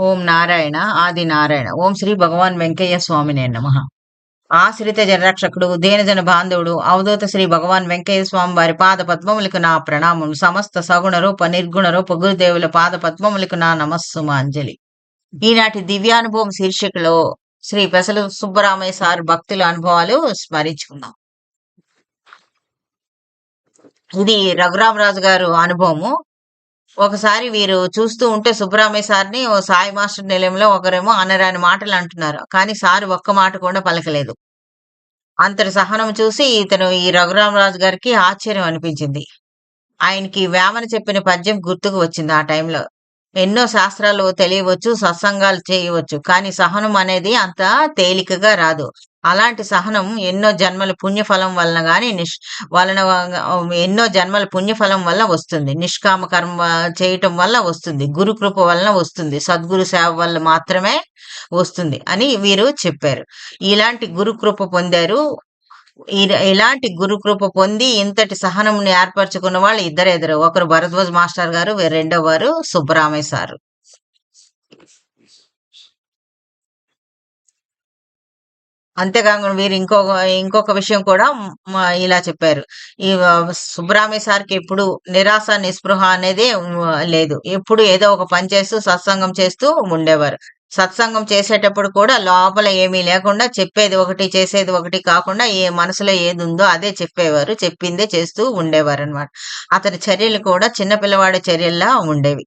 ఓం నారాయణ ఆది నారాయణ. ఓం శ్రీ భగవాన్ వెంకయ్య స్వామినే నమ. ఆశ్రిత జనరక్షకుడు దేనజన బాంధవుడు అవధూత శ్రీ భగవాన్ వెంకయ్య స్వామి వారి పాద పద్మములకు నా ప్రణామం సమస్త సగుణ రూప నిర్గుణ రూప గురుదేవుల పాద పద్మములకు నా నమస్సుమాంజలి. ఈనాటి దివ్యానుభవం శీర్షికలో శ్రీ పెసలు సుబ్బరామయ్య సార్ భక్తుల అనుభవాలు స్మరించుకుందాం. ఇది రఘురామరాజు గారు అనుభవము. ఒకసారి వీరు చూస్తూ ఉంటే సుబ్బరామయ్య సార్ని ఓ సాయి మాస్టర్ నిలయంలో ఒకరేమో అనరాని మాటలు అంటున్నారు. కానీ సార్ ఒక్క మాట కూడా పలకలేదు. అంతటి సహనం చూసి ఇతను ఈ రఘురామరాజు గారికి ఆశ్చర్యం అనిపించింది. ఆయనకి వేమన చెప్పిన పద్యం గుర్తుకు వచ్చింది ఆ టైంలో. ఎన్నో శాస్త్రాలు తెలియవచ్చు సత్సంగాలు చేయవచ్చు కానీ సహనం అనేది అంత తేలికగా రాదు. అలాంటి సహనం ఎన్నో జన్మల పుణ్యఫలం వలన గాని నిష్ వలన ఎన్నో జన్మల పుణ్యఫలం వల్ల వస్తుంది. నిష్కామ కర్మ చేయటం వల్ల వస్తుంది. గురు కృప వలన వస్తుంది. సద్గురు సేవ వల్ల మాత్రమే వస్తుంది అని వీరు చెప్పారు. ఇలాంటి గురు కృప పొందారు ఇలాంటి గురుకృప పొంది ఇంతటి సహనం ఏర్పరచుకున్న వాళ్ళు ఇద్దరెదురు. ఒకరు భరద్వాజ్ మాస్టర్ గారు రెండవ రెండో వారు సుబ్బరామయ్య సారు. అంతేకాకుండా వీరు ఇంకొక ఇంకొక విషయం కూడా ఇలా చెప్పారు. ఈ ఆ, సార్కి ఎప్పుడు నిరాశ నిస్పృహ అనేది లేదు. ఎప్పుడు ఏదో ఒక పని చేస్తూ సత్సంగం చేస్తూ ఉండేవారు. సత్సంగం చేసేటప్పుడు కూడా లోపల ఏమీ లేకుండా చెప్పేది ఒకటి చేసేది ఒకటి కాకుండా ఏ మనసులో ఏది ఉందో అదే చెప్పేవారు చెప్పిందే చేస్తూ ఉండేవారు అనమాట అతని చర్యలు కూడా చిన్న పిల్లవాడి చర్యల్లా ఉండేవి.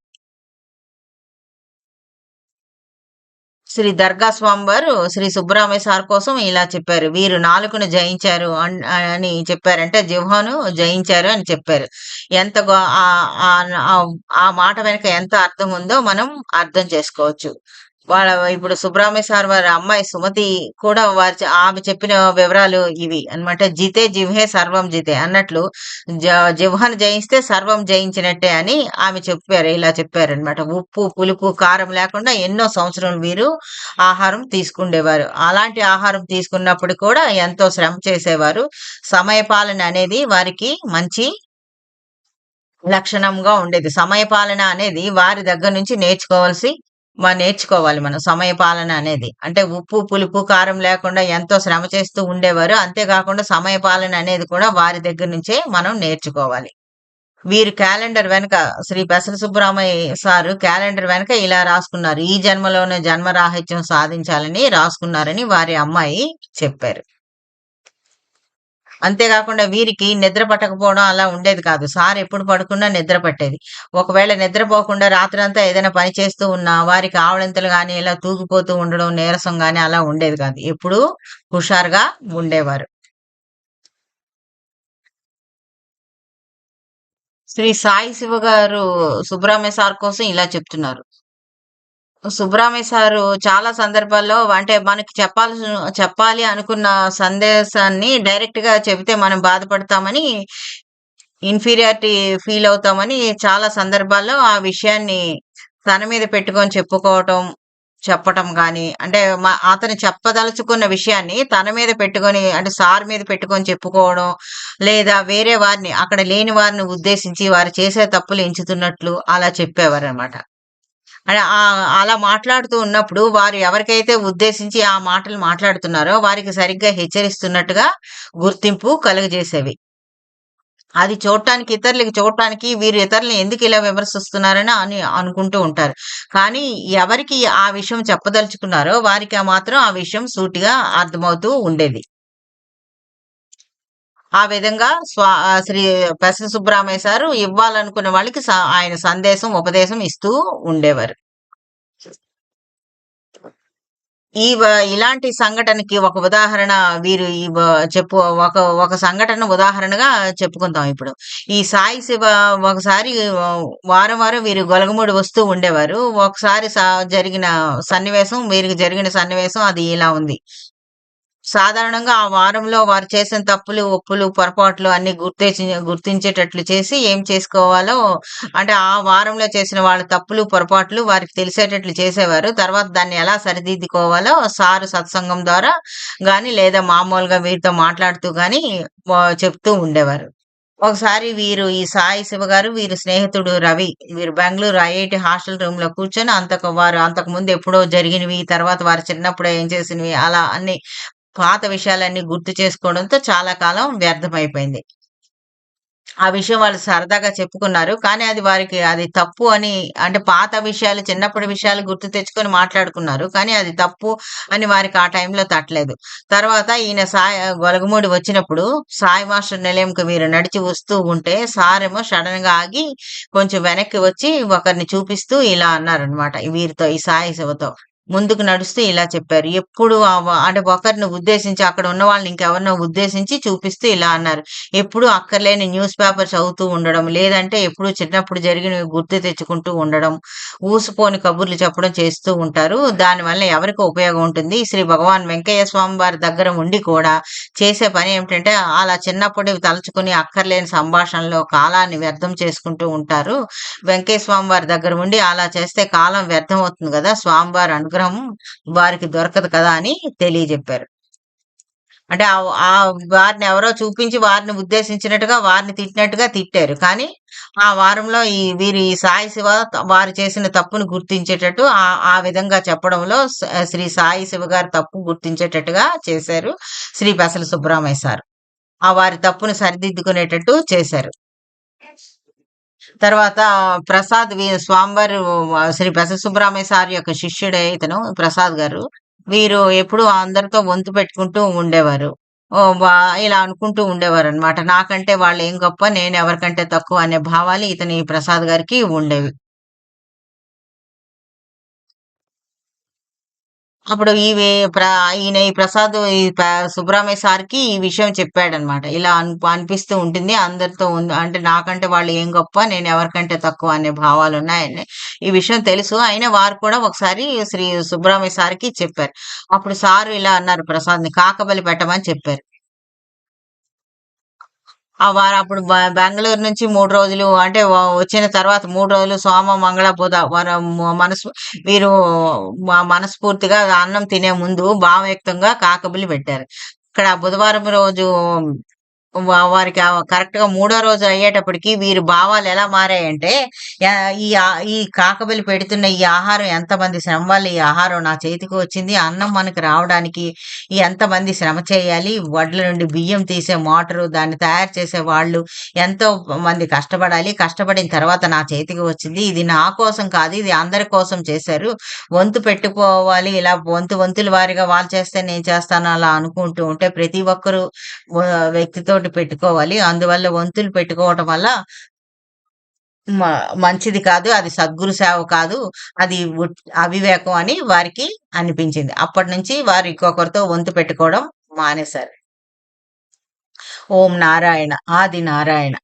శ్రీ దర్గా స్వామి వారు శ్రీ సుబ్బరామయ్య సార్ కోసం ఇలా చెప్పారు. వీరు నాలుకను జయించారు అన్- అని చెప్పారంటే జిహ్వను జయించారు అని చెప్పారు. ఎంత ఆ- ఆ మాట వెనుక ఎంత అర్థం ఉందో మనం అర్థం చేసుకోవచ్చు. వాళ్ళ ఇప్పుడు సుబ్రహ్మణ్య సార్ వారి అమ్మాయి సుమతి కూడా వారి ఆమె చెప్పిన వివరాలు ఇవి అన్నమాట. జితే జివ్హే సర్వం జితే అన్నట్లు జ- జిహ్వను జయిస్తే సర్వం జయించినట్టే అని ఆమె చెప్పారు ఇలా చెప్పారు అనమాట ఉప్పు పులుపు కారం లేకుండా ఎన్నో సంవత్సరాలు వీరు ఆహారం తీసుకుండేవారు. అలాంటి ఆహారం తీసుకున్నప్పుడు కూడా ఎంతో శ్రమ చేసేవారు. సమయపాలన అనేది వారికి మంచి లక్షణంగా ఉండేది. సమయపాలన అనేది వారి దగ్గర నుంచి నేర్చుకోవాల్సి నేర్చుకోవాలి మనం సమయపాలన అనేది. అంటే ఉప్పు పులుపు కారం లేకుండా ఎంతో శ్రమ చేస్తూ ఉండేవారు. అంతేకాకుండా సమయపాలన అనేది కూడా వారి దగ్గర నుంచే మనం నేర్చుకోవాలి. వీరు క్యాలెండర్ వెనక శ్రీ పెసర సుబ్బరామయ్య సారు క్యాలెండర్ వెనక ఇలా రాసుకున్నారు. ఈ జన్మలోనే జన్మరాహిత్యం సాధించాలని రాసుకున్నారని వారి అమ్మాయి చెప్పారు. అంతేకాకుండా వీరికి నిద్ర పట్టకపోవడం అలా ఉండేది కాదు. సార్ ఎప్పుడు పడుకున్నా నిద్ర పట్టేది. ఒకవేళ నిద్రపోకుండా రాత్రంతా ఏదైనా పని చేస్తూ ఉన్నా వారికి ఆవలింతలు కానీ ఇలా తూగిపోతూ ఉండడం నీరసం కానీ అలా ఉండేది కాదు. ఎప్పుడూ హుషారుగా ఉండేవారు. శ్రీ సాయి శివ గారు సుబ్రహ్మణ్య సార్ కోసం ఇలా చెప్తున్నారు. సుబ్రహ్మణ్య సారు చాలా సందర్భాల్లో అంటే మనకి చెప్పాల్సిన చెప్పాలి అనుకున్న సందేశాన్ని డైరెక్ట్గా చెబితే మనం బాధపడతామని ఇన్ఫీరియారిటీ ఫీల్ అవుతామని చాలా సందర్భాల్లో ఆ విషయాన్ని తన మీద పెట్టుకొని చెప్పుకోవటం చెప్పటం కానీ అంటే మా అతను చెప్పదలుచుకున్న విషయాన్ని తన మీద పెట్టుకొని అంటే సార్ మీద పెట్టుకొని చెప్పుకోవడం లేదా వేరే వారిని అక్కడ లేని వారిని ఉద్దేశించి వారు చేసే తప్పులు ఎంచుతున్నట్లు అలా చెప్పేవారు అనమాట అలా మాట్లాడుతూ ఉన్నప్పుడు వారు ఎవరికైతే ఉద్దేశించి ఆ మాటలు మాట్లాడుతున్నారో వారికి సరిగ్గా హెచ్చరిస్తున్నట్టుగా గుర్తింపు కలుగజేసేవి. అది చూడటానికి ఇతరులకి చూడటానికి వీరు ఇతరులను ఎందుకు ఇలా విమర్శిస్తున్నారని అని అనుకుంటూ ఉంటారు. కానీ ఎవరికి ఆ విషయం చెప్పదలుచుకున్నారో వారికి ఆ మాత్రం ఆ విషయం సూటిగా అర్థమవుతూ ఉండేది. ఆ విధంగా స్వా శ్రీ పెసర సుబ్బరామయ్య సారు ఇవ్వాలనుకున్న వాళ్ళకి ఆయన సందేశం ఉపదేశం ఇస్తూ ఉండేవారు ఈ ఇలాంటి సంఘటనకి ఒక ఉదాహరణ వీరు ఈ చెప్పు ఒక ఒక సంఘటన ఉదాహరణగా చెప్పుకుందాం ఇప్పుడు. ఈ సాయి శివ ఒకసారి వారం వారం వీరు గొలగమూడి వస్తూ ఉండేవారు. ఒకసారి జరిగిన సన్నివేశం వీరికి జరిగిన సన్నివేశం అది ఇలా ఉంది. సాధారణంగా ఆ వారంలో వారు చేసిన తప్పులు, ఒప్పులు, పొరపాట్లు అన్ని గుర్తించి గుర్తించేటట్లు చేసి ఏం చేసుకోవాలో అంటే ఆ వారంలో చేసిన వాళ్ళ తప్పులు, పొరపాట్లు వారికి తెలిసేటట్లు చేసేవారు. తర్వాత దాన్ని ఎలా సరిదిద్దుకోవాలో సారు సత్సంగం ద్వారా గాని లేదా మామూలుగా వీరితో మాట్లాడుతూ కానీ చెప్తూ ఉండేవారు. ఒకసారి వీరు ఈ సాయి శివ గారు వీరి స్నేహితుడు రవి వీరు బెంగళూరు ఐఐటి హాస్టల్ రూమ్లో కూర్చొని అంతకు వారు అంతకు ముందు ఎప్పుడో జరిగినవి, తర్వాత వారు చిన్నప్పుడు ఏం చేసినవి అలా అన్ని పాత విషయాలన్నీ గుర్తు చేసుకోవడంతో చాలా కాలం వ్యర్థమైపోయింది. ఆ విషయం వాళ్ళు సరదాగా చెప్పుకున్నారు. కానీ అది వారికి అది తప్పు అని అంటే పాత విషయాలు చిన్నప్పటి విషయాలు గుర్తు తెచ్చుకొని మాట్లాడుకున్నారు. కానీ అది తప్పు అని వారికి ఆ టైంలో తట్టలేదు. తర్వాత ఈయన సాయి గొలగమూడి వచ్చినప్పుడు సాయి మాస్టర్ నిలయంకి వీరు నడిచి వస్తూ ఉంటే సారేమో సడెన్‌గా ఆగి కొంచెం వెనక్కి వచ్చి ఒకరిని చూపిస్తూ ఇలా అన్నారనమాట. వీరితో ఈ సాయి శివతో. ముందుకు నడుస్తూ ఇలా చెప్పారు. ఎప్పుడు అంటే ఒకరిని ఉద్దేశించి అక్కడ ఉన్న వాళ్ళని ఇంకెవరినో ఉద్దేశించి చూపిస్తూ ఇలా అన్నారు. ఎప్పుడు అక్కర్లేని న్యూస్ పేపర్ చదువుతూ ఉండడం, లేదంటే ఎప్పుడు చిన్నప్పుడు జరిగినవి గుర్తు తెచ్చుకుంటూ ఉండడం, ఊసిపోని కబుర్లు చెప్పడం చేస్తూ ఉంటారు. దానివల్ల ఎవరికి ఉపయోగం ఉంటుంది? శ్రీ భగవాన్ వెంకయ్య స్వామి వారి దగ్గర ఉండి కూడా చేసే పని ఏమిటంటే అలా చిన్నప్పుడు తలుచుకుని అక్కర్లేని సంభాషణలో కాలాన్ని వ్యర్థం చేసుకుంటూ ఉంటారు. వెంకయ్య స్వామి వారి దగ్గర ఉండి అలా చేస్తే కాలం వ్యర్థం అవుతుంది కదా స్వామివారి అనుగ్రహం వారికి దొరకదు కదా! అని తెలియజెప్పారు. అంటే ఆ వారిని ఎవరో చూపించి వారిని ఉద్దేశించినట్టుగా వారిని తిట్టినట్టుగా తిట్టారు. కానీ ఆ వారంలో ఈ వీరి సాయి శివ వారు చేసిన తప్పును గుర్తించేటట్టు ఆ ఆ విధంగా చెప్పడంలో శ్రీ సాయి శివ గారు తప్పు గుర్తించేటట్టుగా చేశారు. శ్రీ పెసల సుబ్రహ్మణ్య సార్. ఆ వారి తప్పును సరిదిద్దుకునేటట్టు చేశారు. తర్వాత ప్రసాద్ స్వామివారు శ్రీ ప్రసాద్ సుబ్రహ్మణ్య సార్ యొక్క శిష్యుడే ఇతను ప్రసాద్ గారు. వీరు ఎప్పుడు అందరితో వంతు పెట్టుకుంటూ ఉండేవారు. ఇలా అనుకుంటూ ఉండేవారు అనమాట నాకంటే వాళ్ళు ఏం గొప్ప, నేను ఎవరికంటే తక్కువ అనే భావాలు ఇతని ప్రసాద్ గారికి ఉండేవి. అప్పుడు ఈమె ఈయన ఈ ప్రసాద్ ఈ సార్‌కి ఈ విషయం చెప్పాడనమాట. ఇలా అనిపిస్తూ ఉంటుంది. అందరితో ఉంది అంటే నాకంటే వాళ్ళు ఏం గొప్ప, నేను ఎవరికంటే తక్కువ అనే భావాలున్నాయని. ఈ విషయం తెలుసు. అయినా వారు కూడా ఒకసారి శ్రీ సుబ్రహ్మణ్య సార్‌కి చెప్పారు. అప్పుడు సారు ఇలా అన్నారు ప్రసాద్‌ని కాకబలి పెట్టమని చెప్పారు. ఆ వారు అప్పుడు బెంగళూరు నుంచి మూడు రోజులు అంటే వచ్చిన తర్వాత మూడు రోజులు సోమ, మంగళ, బుధ వారు మనసు వీరు మనస్ఫూర్తిగా అన్నం తినే ముందు భావయుక్తంగా కాకబులి పెట్టారు. ఇక్కడ బుధవారం రోజు వారికి కరెక్ట్గా మూడో రోజు అయ్యేటప్పటికి వీరి భావాలు ఎలా మారాయంటే ఈ ఈ కాకబలి పెడుతున్న ఈ ఆహారం ఎంతమంది శ్రమ వల్ల ఈ ఆహారం నా చేతికి వచ్చింది. అన్నం మనకు రావడానికి ఎంతమంది శ్రమ చేయాలి. వడ్ల నుండి బియ్యం తీసే మోటారు దాన్ని తయారు చేసే వాళ్ళు ఎంతో మంది కష్టపడాలి. కష్టపడిన తర్వాత నా చేతికి వచ్చింది. ఇది నా కోసం కాదు. ఇది అందరి కోసం చేశారు. వంతు పెట్టుకోవాలి. ఇలా వంతు వంతుల వారిగా వాళ్ళు చేస్తే నేను చేస్తాను అలా అనుకుంటూ ఉంటే ప్రతి ఒక్కరు వ్యక్తితో తోటి పెట్టుకోవాలి. అందువల్ల వంతులు పెట్టుకోవటం వల్ల మంచిది కాదు. అది సద్గురు సేవ కాదు. అది అవివేకం అని వారికి అనిపించింది. అప్పటినుంచి వారు ఇంకొకరితో వంతు పెట్టుకోవడం మానేశారు. ఓం నారాయణ. ఆది నారాయణ.